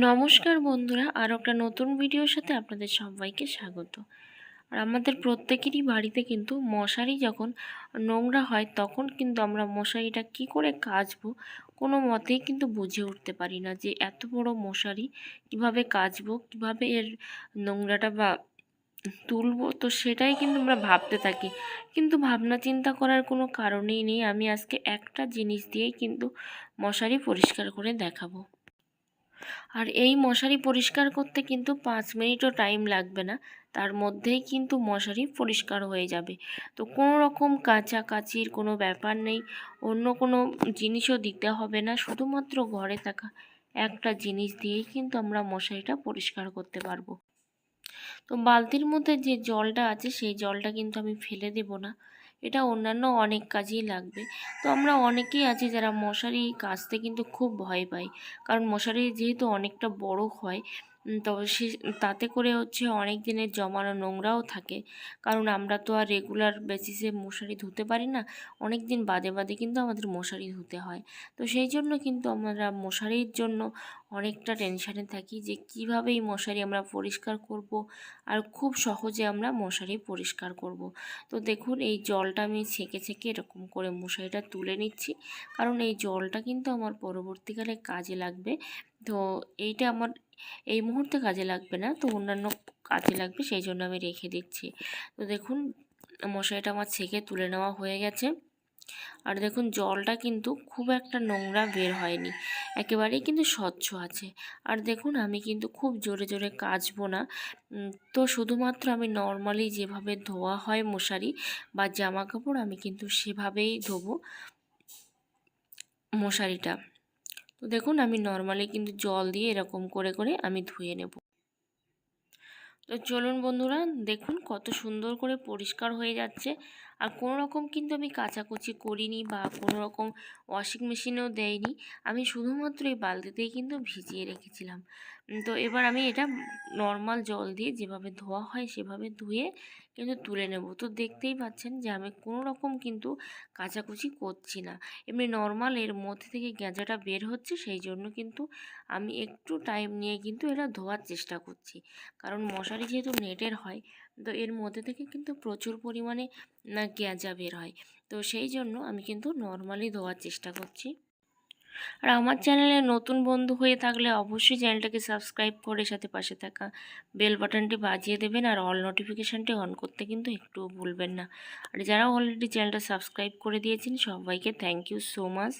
নমস্কার বন্ধুরা আর একটা নতুন ভিডিওর সাথে আপনাদের সবাইকে স্বাগত। আর আমাদের প্রত্যেকেরই বাড়িতে কিন্তু মশারি যখন নোংরা হয়, তখন কিন্তু আমরা মশারিটা কি করে কাচবো কোনো মতেই কিন্তু বুঝে উঠতে পারি না যে এত বড় মশারি কীভাবে কাচবো, কীভাবে এর নোংরাটা বা তুলবো। তো সেটাই কিন্তু আমরা ভাবতে থাকি। কিন্তু ভাবনা চিন্তা করার কোনো কারণেই নেই। আমি আজকে একটা জিনিস দিয়েই কিন্তু মশারি পরিষ্কার করে দেখাবো। আর এই মশারি পরিষ্কার করতে কিন্তু পাঁচ মিনিটও টাইম লাগবে না। তার মধ্যেই কিন্তু মশারি পরিষ্কার হয়ে যাবে। তো কোনো রকম কাচাকাচির কোনো ব্যাপার নেই। অন্য কোনো জিনিসও দিতে হবে না। শুধুমাত্র ঘরে থাকা একটা জিনিস দিয়েই কিন্তু আমরা মশারিটা পরিষ্কার করতে পারব। তো বালতির মধ্যে যে জলটা আছে, সেই জলটা কিন্তু আমি ফেলে দেব না। এটা অন্যান্য অনেক কাজেই লাগবে। তো আমরা অনেকেই আছি যারা মশারি কাচতে কিন্তু খুব ভয় পাই। কারণ মশারি যেহেতু অনেকটা বড় হয় তো সে, তাতে করে হচ্ছে অনেক দিনের জমানো নোংরাও থাকে। কারণ আমরা তো আর রেগুলার বেসিসে মশারি ধুতে পারি না, অনেক দিন বাদে বাদে কিন্তু আমাদের মশারি ধুতে হয়। তো সেই জন্য কিন্তু আমরা মশারির জন্য অনেকটা টেনশানে থাকি যে কীভাবে এই মশারি আমরা পরিষ্কার করব আর খুব সহজে আমরা মশারি পরিষ্কার করব। তো দেখুন, এই জলটা আমি ছেঁকে ছেঁকে এরকম করে মশারিটা তুলে নিচ্ছি। কারণ এই জলটা কিন্তু আমার পরবর্তীকালে কাজে লাগবে। তো এইটা আমার এই মুহূর্তে কাজে লাগবে না, তো অন্যান্য কাজে লাগবে সেই জন্য আমি রেখে দিচ্ছি। তো দেখুন মশারিটা আমার ছেঁকে তুলে নেওয়া হয়ে গেছে। আর দেখুন, জলটা কিন্তু খুব একটা নোংরা বের হয়নি, একেবারেই কিন্তু স্বচ্ছ আছে। আর দেখুন, আমি কিন্তু খুব জোরে জোরে কাচবো না। তো শুধুমাত্র আমি নর্মালি যেভাবে ধোয়া হয় মশারি বা জামা কাপড় আমি কিন্তু সেভাবেই ধোবো মশারিটা। তো দেখুন, আমি নর্মালি কিন্তু জল দিয়ে এরকম করে করে আমি ধুয়ে নেব। তো চলুন বন্ধুরা, দেখুন কত সুন্দর করে পরিষ্কার হয়ে যাচ্ছে। আর কোনো রকম কিন্তু আমি কাচাকুচি করিনি বা কোনো রকম ওয়াশিং মেশিনেও দেয়নি আমি শুধুমাত্র এই বালতিতেই কিন্তু ভিজিয়ে রেখেছিলাম। তো এবার আমি এটা নর্মাল জল দিয়ে যেভাবে ধোয়া হয় সেভাবে ধুয়ে কিন্তু তুলে নেব। তো দেখতেই পাচ্ছেন যে আমি কোনো রকম কিন্তু কাচাকুচি করছি না। এমনি নর্মাল এর মধ্যে থেকে গেঁজাটা বের হচ্ছে সেই জন্য কিন্তু আমি একটু টাইম নিয়ে কিন্তু এটা ধোয়ার চেষ্টা করছি। কারণ মশারি যেহেতু নেটের হয় তো এর মধ্যে থেকে কিন্তু প্রচুর পরিমাণে গ্যাজা বের হয়। তো সেই জন্য আমি কিন্তু নর্মালি ধোয়ার চেষ্টা করছি। আর আমার চ্যানেলে নতুন বন্ধু হয়ে থাকলে অবশ্যই চ্যানেলটাকে সাবস্ক্রাইব করে সাথে পাশে থাকা বেল বাটনটি বাজিয়ে দেবেন আর অল নোটিফিকেশানটি অন করতে কিন্তু একটুও ভুলবেন না। আর যারা অলরেডি চ্যানেলটা সাবস্ক্রাইব করে দিয়েছেন, সবাইকে থ্যাংক ইউ সো মাচ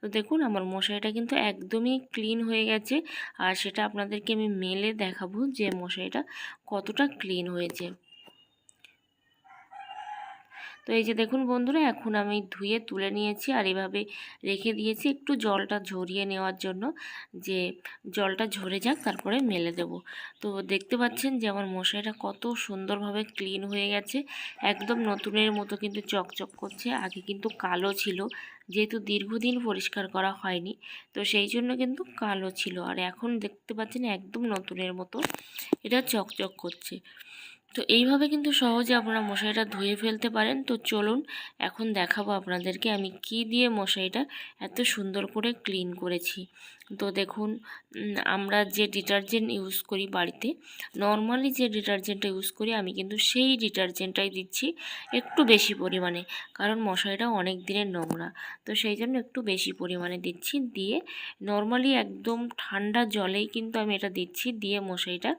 তো দেখুন, আমার মশারিটা কিন্তু একদমই ক্লিন হয়ে গেছে। আর সেটা আপনাদেরকে আমি মেলে দেখাবো যে মশারিটা কতটা ক্লিন হয়েছে। তো এই যে দেখুন বন্ধুরা, এখন আমি ধুয়ে তুলে নিয়েছি আর এভাবে রেখে দিয়েছি একটু জলটা ঝরিয়ে নেওয়ার জন্য। যে জলটা ঝরে যাক, তারপরে মেলে দেব। তো দেখতে পাচ্ছেন যে আমার মশারিটা কত সুন্দরভাবে ক্লিন হয়ে গেছে। একদম নতুনের মতো কিন্তু চকচক করছে। আগে কিন্তু কালো ছিল, যেহেতু দীর্ঘদিন পরিষ্কার করা হয়নি, তো সেই জন্য কিন্তু কালো ছিল। আর এখন দেখতে পাচ্ছেন একদম নতুনের মতো, এটা চকচক করছে। তো এইভাবে কিন্তু সহজে আপনারা মশারিটা ধুয়ে ফেলতে পারেন। তো চলুন, এখন দেখাবো আপনাদেরকে আমি কি দিয়ে মশারিটা এত সুন্দর করে ক্লিন করেছি। তো দেখুন আমরা যে ডিটারজেন্ট ইউজ করি বাড়িতে, নর্মালি যে ডিটারজেন্টটা ইউজ করি, আমি কিন্তু সেই ডিটারজেন্টটাই দিচ্ছি একটু বেশি পরিমাণে, কারণ মশারিটা অনেক দিনের নোংরা। তো সেই জন্য একটু বেশি পরিমাণে দিচ্ছি, দিয়ে নর্মালি একদম ঠান্ডা জলেই কিন্তু আমি এটা দিচ্ছি, দিয়ে মশারিটা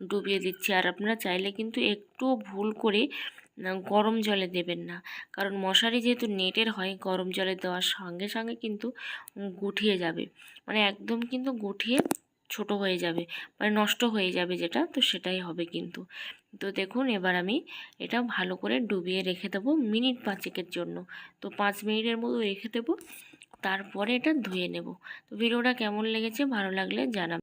ডুবিয়ে দিচ্ছি। আর আপনারা চাইলে কিন্তু একটু ভুল করে গরম জলে দেবেন না। কারণ মশারি যেহেতু নেটের হয়, গরম জলে দেওয়ার সঙ্গে সঙ্গে কিন্তু গুঠিয়ে যাবে। মানে একদম কিন্তু গুঠিয়ে ছোট হয়ে যাবে মানে নষ্ট হয়ে যাবে যেটা, তো সেটাই হবে কিন্তু। তো দেখুন, এবার আমি এটা ভালো করে ডুবিয়ে রেখে দেবো মিনিট পাঁচেকের জন্য। তো পাঁচ মিনিটের মতো রেখে দেবো, তারপরে এটা ধুয়ে নেব। তো ভিডিওটা কেমন লেগেছে, ভালো লাগলে জানাবেন।